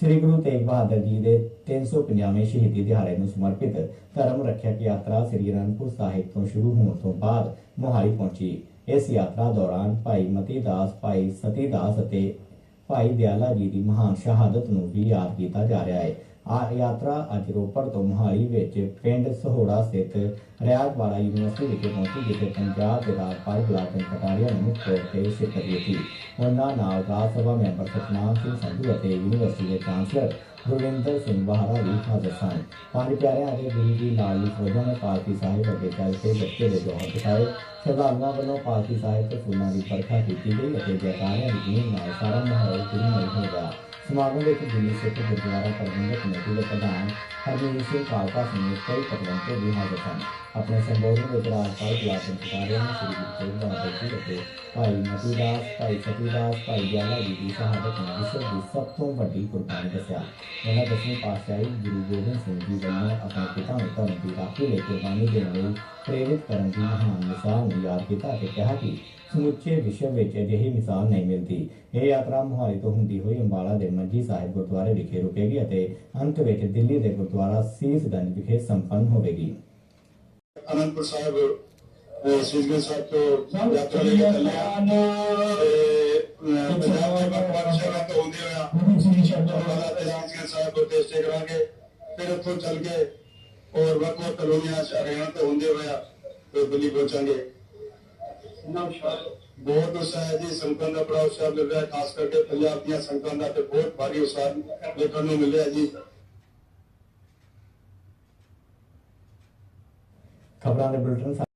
ਸ੍ਰੀ ਗੁਰੂ ਤੇਗ ਬਹਾਦਰ ਜੀ ਦੇ 350ਵੇਂ ਸ਼ਹੀਦੀ ਦਿਹਾੜੇ ਨੂੰ ਸਮਰਪਿਤ ਧਰਮ ਰੱਖਿਅਕ ਯਾਤਰਾ ਸ੍ਰੀ ਅਨੰਦਪੁਰ ਸਾਹਿਬ ਤੋਂ ਸ਼ੁਰੂ ਹੋਣ ਤੋਂ ਬਾਅਦ ਮੋਹਾਲੀ ਪਹੁੰਚੀ। ਇਸ ਯਾਤਰਾ ਦੌਰਾਨ ਭਾਈ ਮਤੀ ਦਾਸ ਭਾਈ ਸਤੀ ਦਾਸ ਅਤੇ ਭਾਈ ਦਿਆਲਾ ਜੀ ਦੀ ਮਹਾਨ ਸ਼ਹਾਦਤ ਨੂੰ ਵੀ ਯਾਦ ਕੀਤਾ ਜਾ ਰਿਹਾ ਹੈ। ਆ ਯਾਤਰਾ ਅੱਜ ਰੋਪੜ ਤੋਂ ਮੋਹਾਲੀ ਵਿੱਚ ਪਿੰਡ ਸਹੋੜਾ ਸਥਿਤ ਰਿਆਤਵਾੜਾ ਯੂਨੀਵਰਸਿਟੀ ਵਿਖੇ ਪਹੁੰਚੀ, ਜਿੱਥੇ ਪੰਜਾਬ ਦੇ ਰਾਜਪਾਲ ਗੁਲਾਬ ਕਟਾਰੀਆ ਨੇ ਮੁੱਖ ਤੌਰ ਤੇ ਸ਼ਿਰਕਤ ਕੀਤੀ ਉਹਨਾਂ ਨਾਲ ਰਾਜ ਸਭਾ ਮੈਂਬਰ ਸਤਨਾਮ ਸਿੰਘ ਸੰਧੂ ਅਤੇ ਯੂਨੀਵਰਸਿਟੀ ਦੇ ਚਾਂਸਲਰ ਗੁਰਵਿੰਦਰ ਸਿੰਘ ਵਾਹਰਾ ਵੀ ਹਾਜ਼ਰ ਸਨ। ਪੰਜ ਪਿਆਰਿਆਂ ਦੇ ਗੁਰੂ ਦੀ ਲਾਲੀ ਫੌਜਾਂ ਨੇ ਪਾਲਕੀ ਸਾਹਿਬ ਅੱਗੇ ਚੱਲ ਕੇ ਬੱਚੇ ਦੇ ਜੋਹਰ ਦਿਖਾਏ। ਸ਼ਰਧਾਲੂਆਂ ਵੱਲੋਂ ਪਾਲਕੀ ਸਾਹਿਬ ਤੇ ਫੁੱਲਾਂ ਦੀ ਵਰਖਾ ਕੀਤੀ ਗਈ ਅਤੇ ਜੈਕਾਰਿਆਂ ਦੀ ਗੂੰਜ ਨਾਲ ਸਾਰਾ ਮਾਹੌਲ ਗੁਰਮਈ ਹੋ ਗਿਆ ਸਮਾਗਮ ਵਿੱਚ ਦਿੱਲੀ ਸਿੱਖ ਗੁਰਦੁਆਰਾ ਪ੍ਰਬੰਧਕ ਕਮੇਟੀ ਦੇ ਪ੍ਰਧਾਨ ਹਰਮੀਤ ਸਿੰਘ ਕਾਲਕਾ ਸਮੇਤ ਕਈ ਪਤਵੰਤੇ ਵੀ ਹਾਜ਼ਰ ਸਨ ਆਪਣੇ ਸੰਬੋਧਨ ਵਿੱਚ ਰਾਜਪਾਲ ਗੁਲਾਬ ਸਿੰਘ ਕਟਾਰੀਆ ਨੇ ਸ੍ਰੀ ਗੁਰੂ ਤੇਗ ਬਹਾਦਰ ਜੀ ਅਤੇ ਭਾਈ ਮਤੀ ਦਾਸ ਭਾਈ ਸਤੀ ਦਾਸ ਭਾਈ ਦਿਆਲਾ ਜੀ ਦੀ ਸ਼ਹਾਦਤ ਨੂੰ ਵਿਸ਼ਵ ਦੀ ਸਭ ਤੋਂ ਵੱਡੀ ਕੁਰਬਾਨੀ ਦੱਸਿਆ ਉਹਨਾਂ ਦਸਵੀਂ ਪਾਤਸ਼ਾਹੀ ਗੁਰੂ ਗੋਬਿੰਦ ਸਿੰਘ ਜੀ ਵੱਲੋਂ ਆਪਣੇ ਪਿਤਾ ਨੂੰ ਧਰਮ ਦੀ ਰਾਖੀ ਲਈ ਕੁਰਬਾਨੀ ਦੇਣ ਲਈ ਪ੍ਰੇਰਿਤ ਕਰਨ ਦੀ ਮਹਾਨ ਸਮੁੱਚੇ ਵਿਸ਼ਵ ਵਿੱਚ ਅਜਿਹੀ ਮਿਸਾਲ ਨਹੀਂ ਮਿਲਦੀ। ਇਹ ਯਾਤਰਾ ਮੁਹਾਲੀ ਤੋਂ ਹੁੰਦੀ ਹੋਈ ਅੰਬਾਲਾ ਦੇ ਮੰਜੀ ਸਾਹਿਬ ਗੁਰਦੁਆਰੇ ਵਿਖੇ ਰੁਕੇਗੀ ਅਤੇ ਅੰਤ ਵਿੱਚ ਦਿੱਲੀ ਦੇ ਗੁਰਦੁਆਰਾ ਸੀਸਗੰਜ ਵਿਖੇ ਸੰਪੰਨ ਹੋਵੇਗੀ। ਅਨੰਦਪੁਰ ਸਾਹਿਬ ਸ਼ਹੀਦਗੰਜ ਸਾਹਿਬ ਤੋਂ ਯਾਤਰਾ ਲੈ ਕੇ ਚੱਲੇ ਆ। ਤੇ ਅਹ ਪੰਜਾਬ ਦੇ ਵੱਖ ਸ਼ਹਿਰਾਂ ਤੋਂ ਹੁੰਦੇ ਹੋਇਆ ਅੰਬਾਲਾ ਤੇ ਸ਼ਹੀਦਗੰਜ ਸਾਹਿਬ ਉੱਤੇ ਸਟੇ ਕਰਾਂਗੇ ਫਿਰ ਉੱਥੋਂ ਚੱਲ ਕੇ ਔਰ ਵੱਖ ਵੱਖ ਕਲੋਨੀਆਂ ਹਰਿਆਣਾ ਤੋਂ ਹੁੰਦੇ ਹੋਇਆ ਤੇ ਦਿੱਲੀ ਪਹੁੰਚਾਂਗੇ। ਬਹੁਤ ਉਤਸ਼ਾਹ ਜੀ ਸੰਗਤਾਂ ਦਾ ਬੜਾ ਉਤਸ਼ਾਹ ਮਿਲ ਰਿਹਾ ਖਾਸ ਕਰਕੇ ਪੰਜਾਬ ਦੀਆਂ ਸੰਗਤਾਂ ਦਾ ਤੇ ਬਹੁਤ ਭਾਰੀ ਉਤਸ਼ਾਹ ਦੇਖਣ ਨੂੰ ਮਿਲਿਆ ਜੀ। ਖਬਰਾਂ ਦੇ ਬੁਲਟਨ